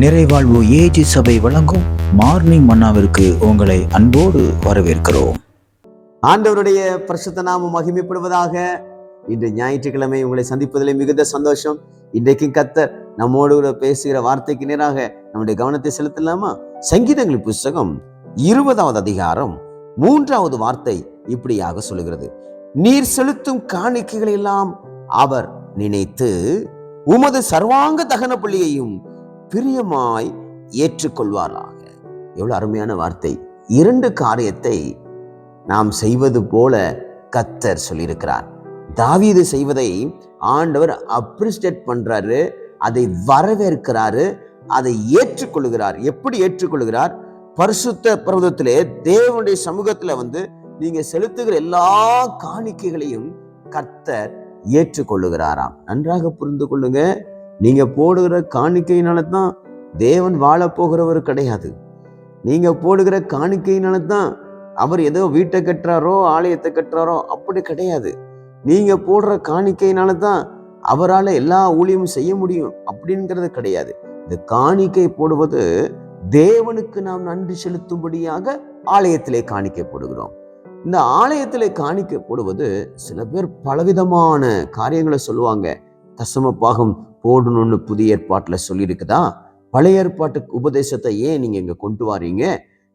நிறைவாழ்வு AG சபை வழங்கும் morning மன்னாவிற்கு உங்களை அன்போடு வரவேற்கிறோம். ஆண்டவருடைய பிரசுத்த நாமம் மகிமைப்படுவதாக இன்று ஞாயிற்றுக்கிழமை உங்களை சந்திப்பதில் மிகுந்த சந்தோஷம். இன்றைக்கும் கத்தர் நம்மோடு கூட பேசுகிற வார்த்தைக்கு நேராக நம்முடைய கவனத்தை செலுத்தலாமா? சங்கீதங்கள் புஸ்தகம் இருபதாவது அதிகாரம் மூன்றாவது வார்த்தை இப்படியாக சொல்லுகிறது. நீர் செலுத்தும் காணிக்கைகளெல்லாம் அவர் நினைத்து உமது சர்வாங்க தகன பள்ளியையும் பிரியமாய் ஏற்றுக்கொள்வாராக. எவ்வளோ அருமையான வார்த்தை. இரண்டு காரியத்தை நாம் செய்வது போல கத்தர் சொல்லியிருக்கிறார். தாவீது செய்வதை ஆண்டவர் அப்ரிஸ்டேட் பண்றாரு அதை வரவேற்கிறாரு அதை ஏற்றுக்கொள்கிறார். எப்படி ஏற்றுக்கொள்கிறார்? பரிசுத்த பர்வதத்திலே தேவனுடைய சமூகத்துல வந்து நீங்க செலுத்துகிற எல்லா காணிக்கைகளையும் கர்த்தர் ஏற்றுக்கொள்ளுகிறாராம். நன்றாக புரிந்து கொள்ளுங்க. நீங்க போடுகிற காணிக்கையினால தான் தேவன் வாழ போகிறவர் கிடையாது. நீங்க போடுகிற காணிக்கையினால தான் அவர் ஏதோ வீட்டை கட்டுறாரோ ஆலயத்தை கட்டுறாரோ அப்படி கிடையாது. நீங்க போடுற காணிக்கையினால தான் அவரால் எல்லா ஊழியமும் செய்ய முடியும் அப்படிங்கிறது கிடையாது. இந்த காணிக்கை போடுவது தேவனுக்கு நாம் நன்றி செலுத்தும்படியாக ஆலயத்திலே காணிக்கை போடுகிறோம். இந்த ஆலயத்திலே காணிக்கை போடுவது சில பேர் பலவிதமான காரியங்களை சொல்லுவாங்க. தசம பாகம் போடணும்னு புதிய ஏற்பாட்டில் சொல்லியிருக்குதா? பழைய ஏற்பாட்டுக்கு உபதேசத்தை ஏன் நீங்க இங்க கொண்டு வாரீங்க?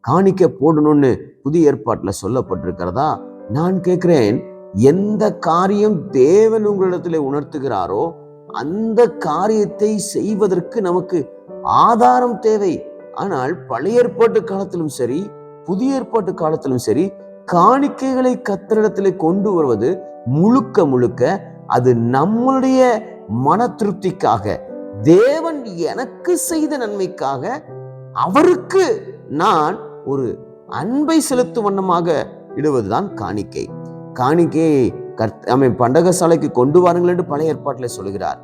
காணிக்க போடணும்னு புதிய ஏற்பாட்டில் சொல்லப்பட்டிருக்கிறதா? நான் கேட்குறேன் எந்த காரியம் தேவன் உங்களிடத்துல உணர்த்துகிறாரோ அந்த காரியத்தை செய்வதற்கு நமக்கு ஆதாரம் தேவை. ஆனால் பழைய ஏற்பாட்டு காலத்திலும் சரி புதிய ஏற்பாட்டு காலத்திலும் சரி காணிக்கைகளை கத்திரிடத்திலே கொண்டு வருவது முழுக்க முழுக்க அது நம்முடைய மன திருப்திக்காக தேவன் எனக்கு செய்த நன்மைக்காக அவருக்கு நான் ஒரு அன்பை செலுத்தும் வண்ணமாக இடுவதுதான் காணிக்கை. காணிக்கையை கர்த்த பண்டகசாலைக்கு கொண்டு வாருங்கள் என்று பழைய ஏற்பாட்டில் சொல்கிறார்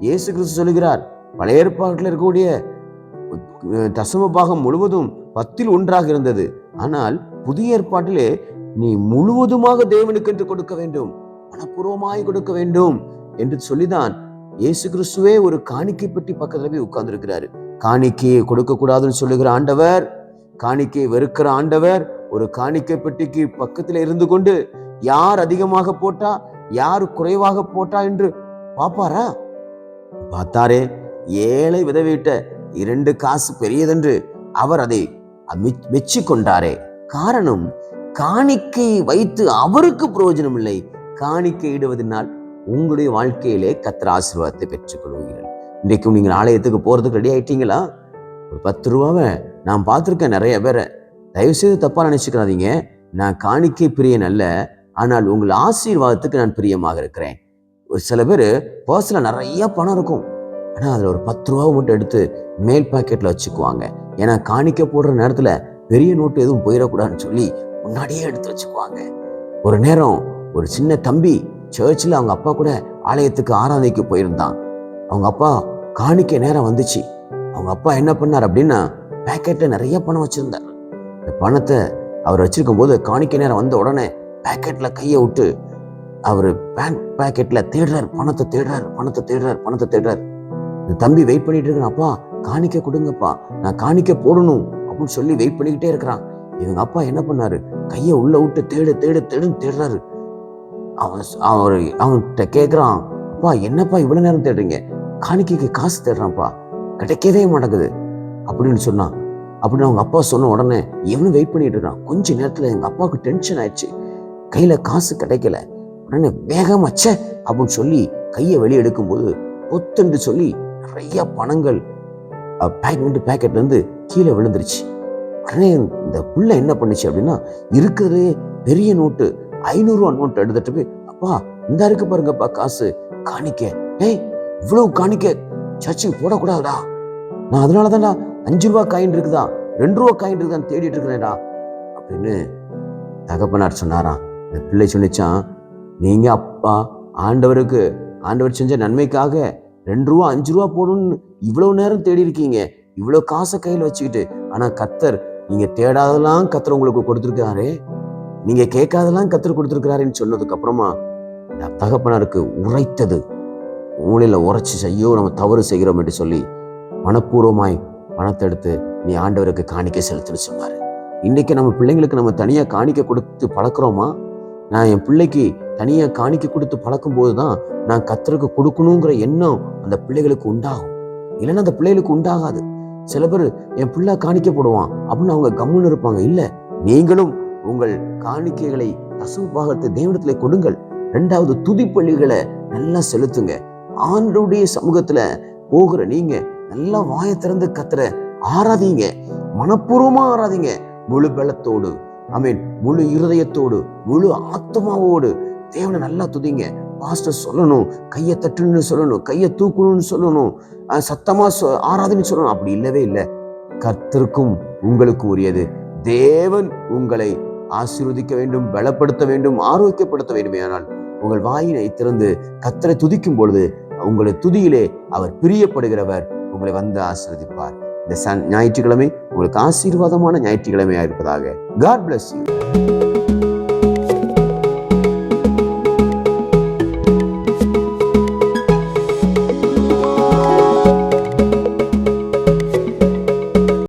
இயேசு கிறிஸ்து சொல்கிறார் பழைய ஏற்பாட்டில் இருக்கக்கூடிய தசம பாகம் முழுவதும் பத்தில் ஒன்றாக இருந்தது. ஆனால் புதிய ஏற்பாட்டிலே நீ முழுவதுமாக தேவனுக்கு என்று கொடுக்க வேண்டும். மனப்பூர்வமாய் கொடுக்க வேண்டும். என்று சொல்லிதான் இயேசு கிறிஸ்துவே ஒரு காணிக்கை பெட்டி பக்கத்துல போய் உட்கார்ந்துருக்கிறாரு. காணிக்கையை கொடுக்க கூடாதுன்னு சொல்லுகிற ஆண்டவர் காணிக்கையை வெறுக்கிற ஆண்டவர் ஒரு காணிக்கை பெட்டிக்கு பக்கத்துல இருந்து கொண்டு யார் அதிகமாக போட்டா யார் குறைவாக போட்டா என்று பாப்பாரா பார்த்தாரே ஏழை விதவிட்ட இரண்டு காசு பெரியதென்று அவர் அதை மெச்சி கொண்டாரே காரணம் காணிக்கை வைத்து அவருக்கு பிரயோஜனம் இல்லை காணிக்கை இடுவதனால் உங்களுடைய வாழ்க்கையிலே கத்திர ஆசீர்வாதத்தை பெற்றுக்கொள்வீர்கள் இன்றைக்கும் நீங்கள் ஆலயத்துக்கு போகிறதுக்கு ரெடி ஆயிட்டீங்களா? ஒரு பத்து ரூபாவை நான் பார்த்துருக்கேன் நிறைய பேரை. தயவு செய்து நினச்சிக்கிறாதீங்க நான் காணிக்கை பிரியன் அல்ல. ஆனால் உங்கள் ஆசீர்வாதத்துக்கு நான் பிரியமாக இருக்கிறேன். ஒரு சில பேர் பர்ஸ்ல நிறைய பணம் இருக்கும். ஆனால் அதில் ஒரு பத்து ரூபாவை மட்டும் எடுத்து மேல் பாக்கெட்டில் வச்சுக்குவாங்க. ஏன்னா காணிக்க போடுற நேரத்தில் பெரிய நோட்டு எதுவும் போயிடக்கூடாதுன்னு சொல்லி முன்னாடியே எடுத்து வச்சுக்குவாங்க. ஒரு நேரம் ஒரு சின்ன தம்பி சர்ச்சில் அவங்க அப்பா கூட ஆலயத்துக்கு ஆராதனைக்கு போயிருந்தான். அவங்க அப்பா காணிக்க நேரம் வந்துச்சு. அவங்க அப்பா என்ன பண்ணார் அப்படின்னா பேக்கெட்டில் நிறைய பணம் வச்சுருந்தார். இந்த பணத்தை அவர் வச்சிருக்கும் போது காணிக்க நேரம் வந்த உடனே பேக்கெட்டில் கையை விட்டு அவர் பேங்க் பேக்கெட்டில் தேடுறாரு பணத்தை தேடுறார் பணத்தை தேடுறார் பணத்தை தேடுறார். இந்த தம்பி வெயிட் பண்ணிட்டு இருக்கிறான். அப்பா காணிக்க கொடுங்கப்பா. நான் காணிக்க போடணும் அப்படின்னு சொல்லி வெயிட் பண்ணிக்கிட்டே இருக்கிறான். இவங்க அப்பா என்ன பண்ணாரு? கையை உள்ள விட்டு தேடு தேடு தேடுன்னு தேடுறாரு. அவன் அவர் அவன்கிட்ட கேட்குறான் அப்பா என்னப்பா இவ்வளோ நேரம் தேடுறீங்க? காணிக்கைக்கு காசு தேடுறான்ப்பா. கிடைக்கவே மாட்டேங்குது. அப்படின்னு சொன்னான். அப்படின்னு அவங்க அப்பா சொன்ன உடனே இவனும் வெயிட் பண்ணிட்டு இருக்கான். கொஞ்ச நேரத்துல எங்க அப்பாவுக்கு டென்ஷன் ஆயிடுச்சு. கையில காசு கிடைக்கல. உடனே வேகமாச்சே அப்படின்னு சொல்லி கையை வெளியே எடுக்கும்போது பொத்துன்னு சொல்லி நிறைய பணங்கள் பேக்மெண்ட் பேக்கெட்லேருந்து கீழே விழுந்துருச்சு. உடனே இந்த புள்ள என்ன பண்ணுச்சு அப்படின்னா இருக்கிறதே பெரிய நோட்டு ஐநூறுரூவா நோட் எடுத்துட்டு போய் அப்பா இந்த இருக்கு பாருங்கப்பா காசு. காணிக்க. ஏய் இவ்வளவு காணிக்க. சர்ச்சுக்கு போடக்கூடாதுடா. நான் அதனால தான்டா அஞ்சு ரூபா காயின் இருக்குதா? ரெண்டு ரூபா காயின் இருக்குதான் தேடிட்டு இருக்கிறேன்டா. அப்படின்னு தகப்பனார் சொன்னாராம். இந்த பிள்ளை சொன்னிச்சான் நீங்க அப்பா ஆண்டவருக்கு ஆண்டவர் செஞ்ச நன்மைக்காக ரெண்டு ரூபா அஞ்சு ரூபா போடணும்னு இவ்வளோ நேரம் தேடி இருக்கீங்க இவ்வளோ காசை கையில் வச்சுக்கிட்டு. ஆனால் கத்தர் நீங்கள் தேடாதெல்லாம் கத்தர் உங்களுக்கு கொடுத்துருக்காரே நீங்க கேட்காதெல்லாம் கற்றுக் கொடுத்துருக்கிறாருன்னு சொன்னதுக்கப்புறமா இந்த தகப்பனருக்கு உரைத்தது. மூளையில் உரைச்சி ஐயோ நம்ம தவறு செய்கிறோம் என்று சொல்லி மனப்பூர்வமாய் பணத்தை எடுத்து நீ ஆண்டவருக்கு காணிக்கை செலுத்துன்னு சொன்னார். இன்னைக்கு நம்ம பிள்ளைங்களுக்கு நம்ம தனியாக காணிக்க கொடுத்து பழக்கிறோமா? நான் என் பிள்ளைக்கு தனியாக காணிக்க கொடுத்து பழக்கும் போதுதான் நான் கத்தருக்கு கொடுக்கணுங்கிற எண்ணம் அந்த பிள்ளைகளுக்கு உண்டாகும். இல்லைன்னா அந்த பிள்ளைகளுக்கு உண்டாகாது. சில பேர் என் பிள்ளை காணிக்க போடுவான் அப்படின்னு அவங்க கம்முன்னு இருப்பாங்க. இல்லை நீங்களும் உங்கள் காணிக்கைகளை தசம பாகத்தை தேவனத்துல கொடுங்கள். ரெண்டாவது துதிப்பள்ளிகளை நல்லா செலுத்துங்க. ஆண்டோடைய சமூகத்துல போகிற நீங்க நல்லா வாயை திறந்து கத்துற ஆராதிங்க. மனப்பூர்வமா ஆராதிங்க. முழு பலத்தோடு ஐ மீன் முழு இருதயத்தோடு முழு ஆத்மாவோடு தேவனை நல்லா துதிங்க. பாஸ்டர் சொல்லணும் கையை தட்டுன்னு சொல்லணும் கையை தூக்கணும்னு சொல்லணும் சத்தமா சொ- ஆராதனை சொல்லணும். அப்படி இல்லவே இல்லை. கர்த்தருக்கும் உங்களுக்கு உரியது. தேவன் உங்களை ஆசீர்வதிக்க வேண்டும் பலப்படுத்த வேண்டும் ஆரோக்கியப்படுத்த வேண்டுமே. ஆனால் உங்கள் வாயினை திறந்து கத்தரை துதிக்கும் பொழுது உங்களை துதியிலே அவர் பிரியப்படுகிறவர் உங்களை வந்து ஆசீர்வதிப்பார். இந்த சன் ஞாயிற்றுக்கிழமை உங்களுக்கு ஆசீர்வாதமான ஞாயிற்றுக்கிழமையாக இருப்பதாக காட் பிளஸ் யூ